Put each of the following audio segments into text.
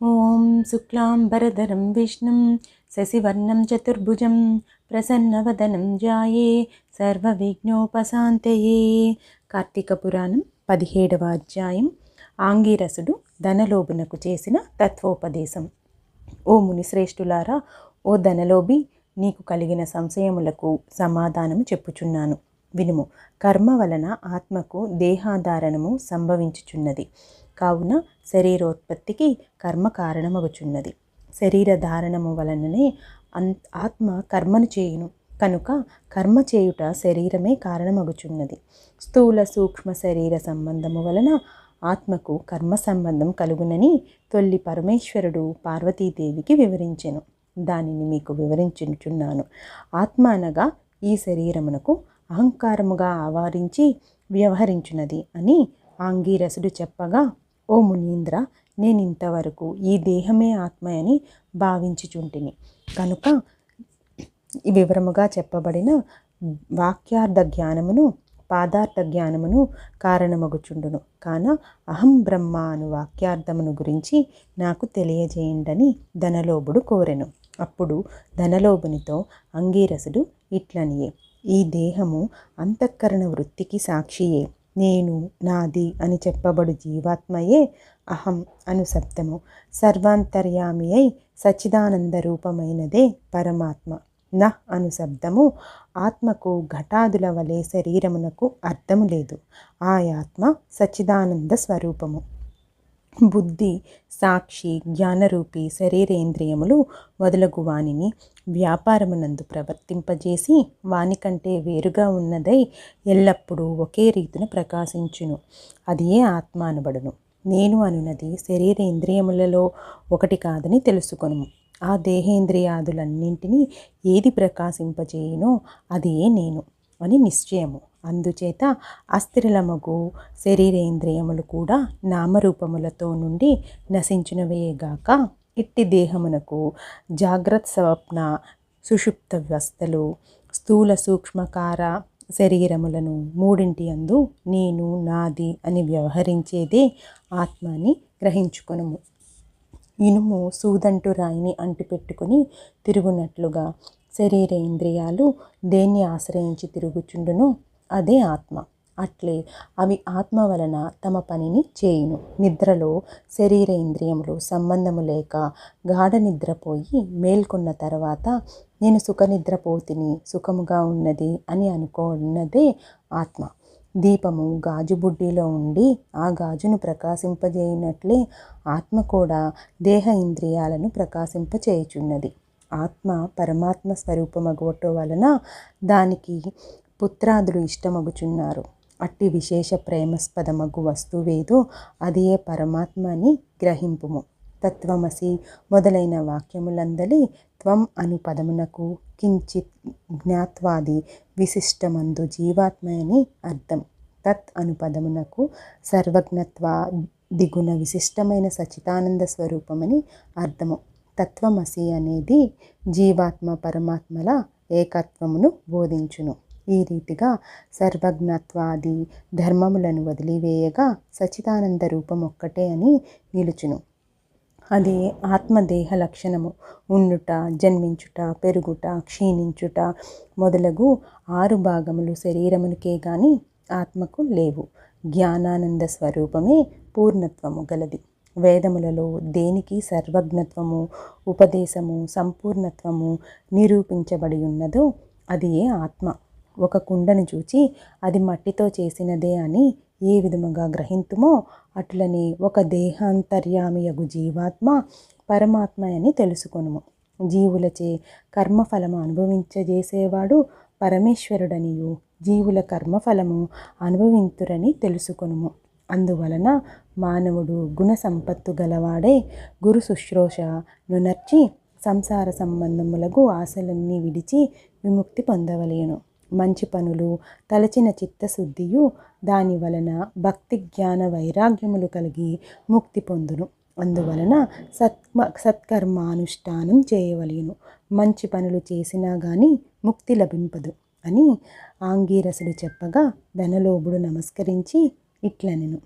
ఓం శుక్లాంబరధరం విష్ణుం శశివర్ణం చతుర్భుజం ప్రసన్నవదనం జాయే సర్వవిఘ్నోపశాంతయే. కార్తీక పురాణం పదిహేడవ అధ్యాయం. ఆంగిరసుడు ధనలోభునకు చేసిన తత్వోపదేశం. ఓ మునిశ్రేష్ఠులారా ఓ ధనలోభి నీకు కలిగిన సంశయములకు సమాధానము చెప్పుచున్నాను. వినుము కర్మ వలన ఆత్మకు దేహాధారణము సంభవించుచున్నది. కావున శరీరోత్పత్తికి కర్మ కారణమగుచున్నది. శరీర ధారణము వలననే అన్ ఆత్మ కర్మను చేయును. కనుక కర్మ చేయుట శరీరమే కారణమగుచున్నది. స్థూల సూక్ష్మ శరీర సంబంధము వలన ఆత్మకు కర్మ సంబంధం కలుగునని తొల్లి పరమేశ్వరుడు పార్వతీదేవికి వివరించెను. దానిని మీకు వివరించుచున్నాను. ఆత్మ అనగా ఈ శరీరమునకు అహంకారముగా ఆవరించి వ్యవహరించున్నది అని ఆంగీరసుడు చెప్పగా ఓ మునీంద్ర నేను ఇంతవరకు ఈ దేహమే ఆత్మ అని భావించుచుంటిని. కనుక ఈ వివరముగా చెప్పబడిన వాక్యార్థ జ్ఞానమును పాదార్థ జ్ఞానమును కారణమగుచుండును. కాన అహం బ్రహ్మ అను వాక్యార్థమును గురించి నాకు తెలియజేయండని ధనలోభుడు కోరెను. అప్పుడు ధనలోభునితో అంగీరసుడు ఇట్లనియే ఈ దేహము అంతఃకరణ వృత్తికి సాక్షియే. నేను నాది అని చెప్పబడు జీవాత్మయే అహం అను శబ్దము. సర్వాంతర్యామి అయి సచిదానంద రూపమైనదే పరమాత్మ. న అను శబ్దము ఆత్మకు ఘటాదుల వలె శరీరమునకు అర్థము లేదు. ఆ ఆత్మ స్వరూపము. బుద్ధి సాక్షి జ్ఞానరూపి శరీరేంద్రియములు మొదలగు వానిని వ్యాపారమునందు ప్రవర్తింపజేసి వానికంటే వేరుగా ఉన్నదై ఎల్లప్పుడూ ఒకే రీతిన ప్రకాశించును. అది ఏ ఆత్మ అనబడును? నేను అనున్నది శరీరేంద్రియములలో ఒకటి కాదని తెలుసుకొను. ఆ దేహేంద్రియాదులన్నింటినీ ఏది ప్రకాశింపజేయునో అదియే నేను. అని నిశ్చయము. అందుచేత అస్థిరలమగు శరీరేంద్రియములు కూడా నామరూపములతో నుండి నశించినవేగాక ఇట్టి దేహమునకు జాగ్రత్త స్వప్న సుషుప్త వ్యవస్థలు స్థూల సూక్ష్మకార శరీరములను మూడింటి అందు నేను నాది అని వ్యవహరించేదే ఆత్మ అని గ్రహించుకొనుము. ఇనుము సూదంటు రాయిని అంటిపెట్టుకుని తిరుగునట్లుగా శరీరేంద్రియాలు దేన్ని ఆశ్రయించి తిరుగుచుండునో అదే ఆత్మ. అట్లే అవి ఆత్మ వలన తమ పనిని చేయును. నిద్రలో శరీరేంద్రియములు సంబంధము లేక గాఢ నిద్రపోయి మేల్కొన్న తర్వాత నేను సుఖ నిద్రపోతిని సుఖముగా ఉన్నది అని అనుకున్నదే ఆత్మ. దీపము గాజు బుడ్డిలో ఉండి ఆ గాజును ప్రకాశింపజేయనట్లే ఆత్మ కూడా దేహ ఇంద్రియాలను ప్రకాశింపచేయుచున్నది. ఆత్మ పరమాత్మ స్వరూపమగువటం వలన దానికి పుత్రాదులు ఇష్టమగుచున్నారు. అట్టి విశేష ప్రేమస్పదమగు వస్తువేదో అది ఏ పరమాత్మ అని గ్రహింపుము. తత్వమసి మొదలైన వాక్యములందలి త్వం అను పదమునకు కించిత్ జ్ఞాత్వాది విశిష్టమందు జీవాత్మ అని అర్థం. తత్ అను పదమునకు సర్వజ్ఞత్వ దిగుణ విశిష్టమైన సచితానంద స్వరూపమని అర్థము. తత్వమసి అనేది జీవాత్మ పరమాత్మల ఏకత్వమును బోధించును. ఈ రీతిగా సర్వజ్ఞత్వాది ధర్మములను వదిలివేయగా సచితానంద రూపం ఒక్కటే అని నిలుచును. అది ఆత్మదేహ లక్షణము. ఉండుట జన్మించుట పెరుగుట క్షీణించుట మొదలగు ఆరు భాగములు శరీరమునికే గాని ఆత్మకు లేవు. జ్ఞానానంద స్వరూపమే పూర్ణత్వము గలది. వేదములలో దేనికి సర్వజ్ఞత్వము ఉపదేశము సంపూర్ణత్వము నిరూపించబడి ఉన్నదో అది ఏ ఆత్మ. ఒక కుండను చూచి అది మట్టితో చేసినదే అని ఏ విధముగా గ్రహింతుమో అట్లనే ఒక దేహాంతర్యామియగు జీవాత్మ పరమాత్మ అని తెలుసుకొనుము. జీవులచే కర్మఫలము అనుభవించజేసేవాడు పరమేశ్వరుడనియు జీవుల కర్మఫలము అనుభవింతురని తెలుసుకొనుము. అందువలన మానవుడు గుణ సంపత్తు గలవాడే గురు శుశ్రూష నునర్చి సంసార సంబంధములకు ఆశలన్నీ విడిచి విముక్తి పొందవలేను మంచి పనులు తలచిన చిత్తశుద్ధియు దాని వలన భక్తి జ్ఞాన వైరాగ్యములు కలిగి ముక్తి పొందును అందువలన సత్మ సత్కర్మానుష్ఠానం చేయవలేను మంచి పనులు చేసినా కానీ ముక్తి లభింపదు అని ఆంగీరసుడు చెప్పగా ధనలోభుడు నమస్కరించి ఇట్లనెను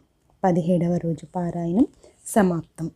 పదిహేడవ రోజు పారాయణం సమాప్తం.